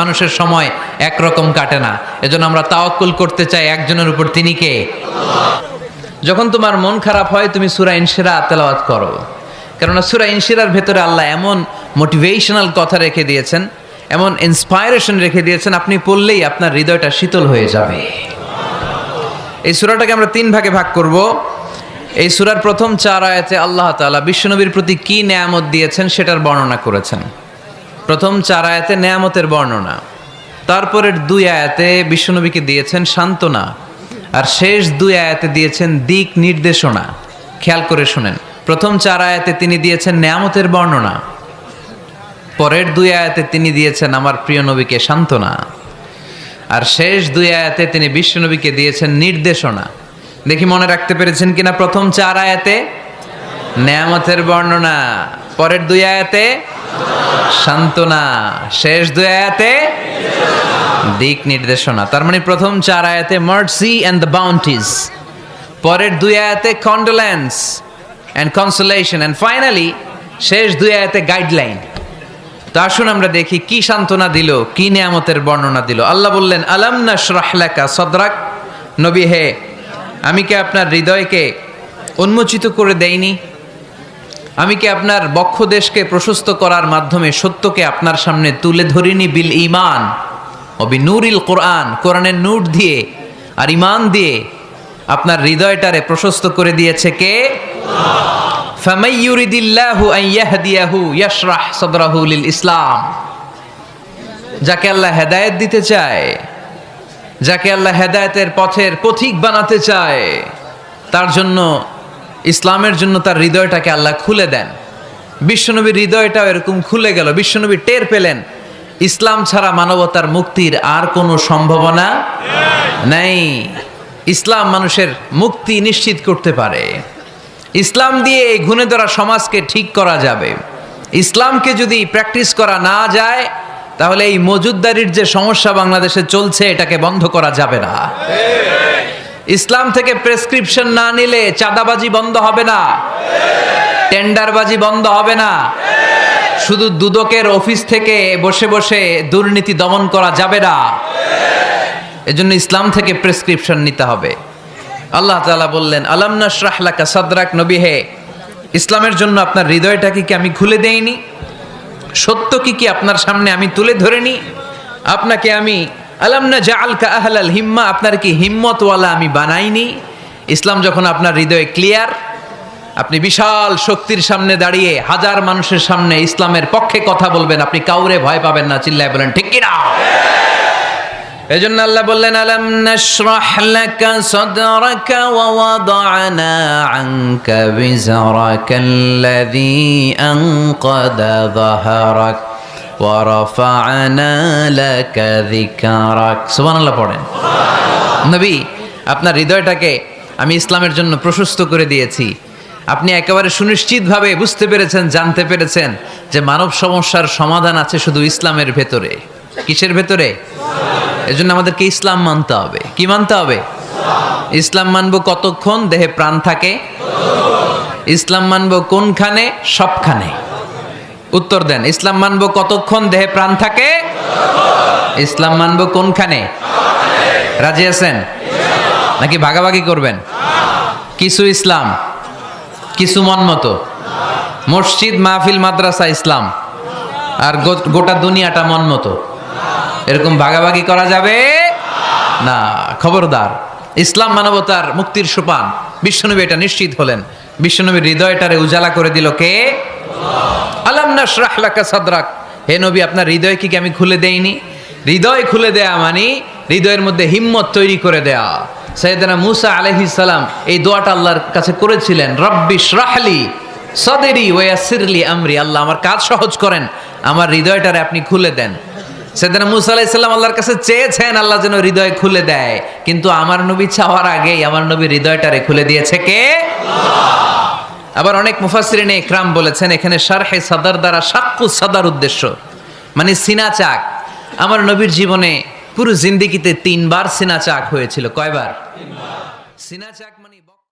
মানুষের সময় একরকম কাটে না। এজন্য আমরা তাওয়াক্কুল করতে চাই একজনের উপর। তিনি কে? যখন তোমার মন খারাপ হয়, তুমি সুরা ইনশিরা তেলাওয়াত করো। কেননা সুরা ইনশিরার ভেতরে আল্লাহ এমন মোটিভেশনাল কথা রেখে দিয়েছেন, এমন ইন্সপায়ারেশন রেখে দিয়েছেন, আপনি পড়লেই আপনার হৃদয়টা শীতল হয়ে যাবে। এই সুরাটাকে আমরা তিন ভাগে ভাগ করব। এই সুরার প্রথম চার আয়াতে আল্লাহ তাআলা বিশ্বনবীর প্রতি কি নেয়ামত দিয়েছেন, সেটার বর্ণনা করেছেন। প্রথম চার আয়াতে নেয়ামতের বর্ণনা। তারপরের দুই আয়াতে বিশ্বনবীকে দিয়েছেন সান্ত্বনা। আর শেষ দুই আয়াতে দিয়েছেন দিক নির্দেশনা। খেয়াল করে শুনেন। প্রথম চার আয়াতে তিনি দিয়েছেন নেয়ামতের বর্ণনা। পরের দুই আয়াতে তিনি দিয়েছেন আমার প্রিয় নবীকে সান্ত্বনা। আর শেষ দুই আয়াতে তিনি বিশ্বনবীকে দিয়েছেন নির্দেশনা। দেখি মনে রাখতে পেরেছেন কিনা প্রথম চার আয়াতে? নেয়ামতের বর্ণনা। পরের দুই আয়াতে? সান্ত্বনা, শেষ দুই আয়াতে দিক নির্দেশনা। তার মানে প্রথম চার আয়াতে মার্সি অ্যান্ড দ্য বাউন্টিজ পরের দুই আয়াতে condolence and consolation and finally শেষ দুই আয়াতে গাইডলাইন তো আসুন আমরা দেখি কি সান্ত্বনা দিল, কি নিয়ামতের বর্ণনা দিল। আল্লাহ বললেন, আলাম নাশরাহলাকা সদরাক নবী, হে, আমি কি আপনার হৃদয়কে উন্মোচিত করে দেইনি? আমি কি আপনার বক্ষ দেশকে প্রশস্ত করার মাধ্যমে সত্যকে আপনার সামনে তুলে ধরিনি? বিল ইমান অবি নুরিল কোরআন। কোরআনের নূর দিয়ে আর ইমান দিয়ে আপনার হৃদয়টারে প্রশস্ত করে দিয়েছে কে? ইসলাম। যাকে আল্লাহ হেদায়েত দিতে চায়, যাকে আল্লাহ হেদায়তের পথের পথিক বানাতে চায়, তার জন্য ইসলামের জন্য তার হৃদয়টাকে আল্লাহ খুলে দেন। বিশ্বনবীর হৃদয়টাও এরকম খুলে গেল। বিশ্বনবী টের পেলেন, ইসলাম ছাড়া মানবতার মুক্তির আর কোনো সম্ভাবনা নেই। ইসলাম মানুষের মুক্তি নিশ্চিত করতে পারে। ইসলাম দিয়ে এই ঘুণে ধরা সমাজকে ঠিক করা যাবে। ইসলামকে যদি প্র্যাকটিস করা না যায়, তাহলে এই মজুদদারির যে সমস্যা বাংলাদেশে চলছে, এটাকে বন্ধ করা যাবে না। ইসলাম থেকে প্রেসক্রিপশন না নিলে চাঁদাবাজি বন্ধ হবে না। টেন্ডারবাজি বন্ধ হবে না। শুধু দুদকের অফিস থেকে বসে বসে দুর্নীতি দমন করা যাবে না। এজন্য ইসলাম থেকে প্রেসক্রিপশন নিতে হবে। আল্লাহ তাআলা বললেন, আলাম নাশরাহ লাকা সাদরাক নবী হে, ইসলামের জন্য আপনার হৃদয়টাকে কি আমি খুলে দেইনি? সত্য কি কি আপনার সামনে আমি তুলে ধরেনি? আপনাকে আমি আলাম না জাআলকা আহলাল হিম্মা, আপনার কি হিম্মতওয়ালা আমি বানাইনি? ইসলাম যখন আপনার হৃদয়ে ক্লিয়ার, আপনি বিশাল শক্তির সামনে দাঁড়িয়ে হাজার মানুষের সামনে ইসলামের পক্ষে কথা বলবেন, আপনি কাউরে ভয় পাবেন না, চিল্লায় বলেন, ঠিক কিনা? এজন্য আল্লাহ বললেন, আলাম নাশরাহ পড়েন। আপনার হৃদয়টাকে আমি ইসলামের জন্য প্রশস্ত করে দিয়েছি। আপনি একেবারে সুনিশ্চিতভাবে বুঝতে পেরেছেন, জানতে পেরেছেন যে মানব সমস্যার সমাধান আছে শুধু ইসলামের ভেতরে। কিসের ভেতরে? এজন্য আমাদেরকে ইসলাম মানতে হবে। কি মানতে হবে? ইসলাম মানব কতক্ষণ দেহে প্রাণ থাকে? ইসলাম মানব কোনখানে? সবখানে। উত্তর দেন, ইসলাম মানব কতক্ষণ দেহে প্রাণ থাকে? ইসলাম মানব কোনখানে? রাজি আছেন? নাকি ভাগাভাগি করবেন? কিছু ইসলাম, কিছু মন মতো। মসজিদ, মাহফিল, মাদ্রাসা, ইসলাম। আর গোটা দুনিয়াটা মন মতো। এরকম ভাগাভাগি করা যাবে? না, খবরদার। ইসলাম মানবতার মুক্তির সোপান। বিশ্বনবী এটা নিশ্চিত হলেন। বিশ্বনবীর হৃদয়টারে উজালা করে দিল কে? আলাম নাশরাহ লাকা সাদরাক। হে নবী, আপনার হৃদয় কি আমি খুলে দেইনি? হৃদয় খুলে দেয়া মানে হৃদয়ের মধ্যে হিম্মত তৈরি করে দেয়া। সৈয়দনা মুসা আলাইহিস সালাম এই দোয়াটা আল্লাহর কাছে করেছিলেন, রব্বি রাহলি সদেরি ওয়াসিরলি আমরি। আল্লাহ আমার কাজ সহজ করেন, আমার হৃদয়টারে আপনি খুলে দেন। সেদিনা মুসা আলাইসাল্লাম আল্লাহর কাছে চেয়েছেন, আল্লাহ যেন হৃদয় খুলে দেয়। কিন্তু আমার নবী চাওয়ার আগেই আমার নবী হৃদয়টারে খুলে দিয়েছে কে? আবার অনেক মুফাসরিনে ইকরাম বলেছেন, এখানে শারহে সাদার দ্বারা সাক্ষু সাদার উদ্দেশ্য। মানে সিনা চাক। আমার নবীর জীবনে পুরো জিন্দিগিতে তিনবার সিনা চাক হয়েছিল। কয়বার? সিনা চাক মানে